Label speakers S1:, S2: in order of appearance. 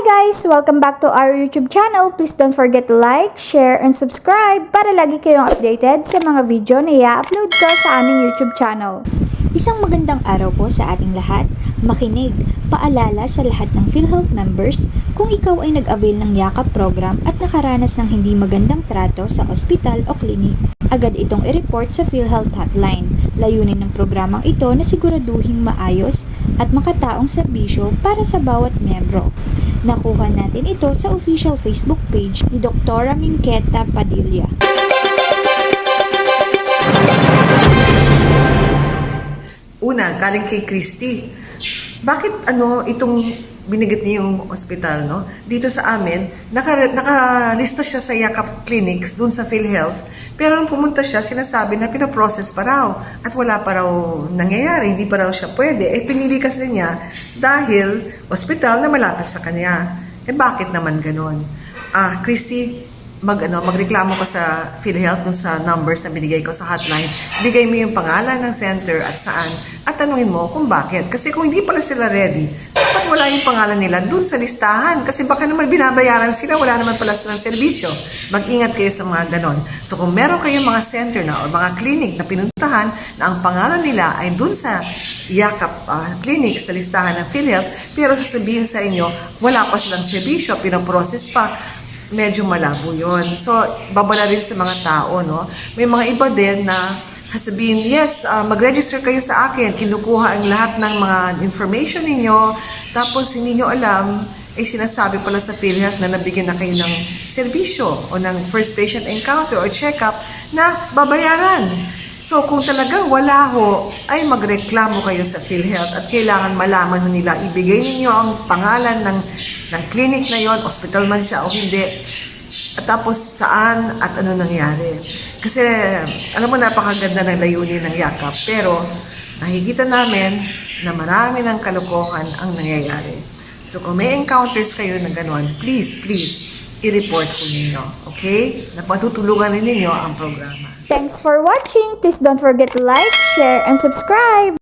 S1: guys! Welcome back to our YouTube channel. Please don't forget to like, share, and subscribe para lagi kayong updated sa mga video na i-upload ko sa aming YouTube channel. Isang magandang araw po sa ating lahat. Makinig, paalala sa lahat ng PhilHealth members kung ikaw ay nag-avail ng yakap program at nakaranas ng hindi magandang trato sa ospital o klinik. Agad itong i-report sa PhilHealth hotline. Layunin ng programang ito na siguraduhing maayos at makataong serbisyo para sa bawat membro. Nakuha natin ito sa official Facebook page ni Dr. Minqueta Padilla.
S2: Una, galing kay Christy. Bakit ano itong binigit niyo yung ospital, no? Dito sa amin, naka, nakalista siya sa Yakap Clinics, dun sa PhilHealth. Pero nung pumunta siya, sinasabi na pinaprocess pa raw. At wala pa raw nangyayari, hindi pa raw siya pwede. Eh, pinili kasi niya dahil ospital na malapit sa kanya. Eh, bakit naman ganon? Ah, Christy, mag ano, magreklamo ka sa PhilHealth dun sa numbers na binigay ko sa hotline. Bigay mo yung pangalan ng center at saan at tanungin mo kung bakit. Kasi kung hindi pala sila ready, wala yung pangalan nila dun sa listahan. Kasi baka naman binabayaran sila, wala naman pala silang serbisyo. Mag-ingat kayo sa mga ganon. So kung meron kayong mga center na o mga clinic na pinuntahan na ang pangalan nila ay dun sa Yakap ah, Clinic sa listahan ng PhilHealth, pero sasabihin sa inyo, wala pa silang serbisyo, pinaprocess pa, medyo malabo yun. So, babala rin sa mga tao, no? May mga iba din na sabihin, yes, ah, mag-register kayo sa akin. Kinukuha ang lahat ng mga information ninyo. Tapos, hindi nyo alam, ay sinasabi pala sa PhilHealth na nabigyan na kayo ng serbisyo o ng first patient encounter or check-up na babayaran. So, kung talagang wala ho, ay magreklamo kayo sa PhilHealth at kailangan malaman nila, ibigay ninyo ang pangalan ng, ng clinic na yon, hospital man siya o hindi, at tapos saan at ano nangyari. Kasi, alam mo, napakaganda ng layunin ng yakap, pero nakikita namin na marami ng kalokohan ang nangyayari. So, kung may encounters kayo na gano'n, please, please, i-report po ninyo. Okay? Napatutulungan ninyo ang programa.
S1: Thanks for watching! Please don't forget to like, share, and subscribe!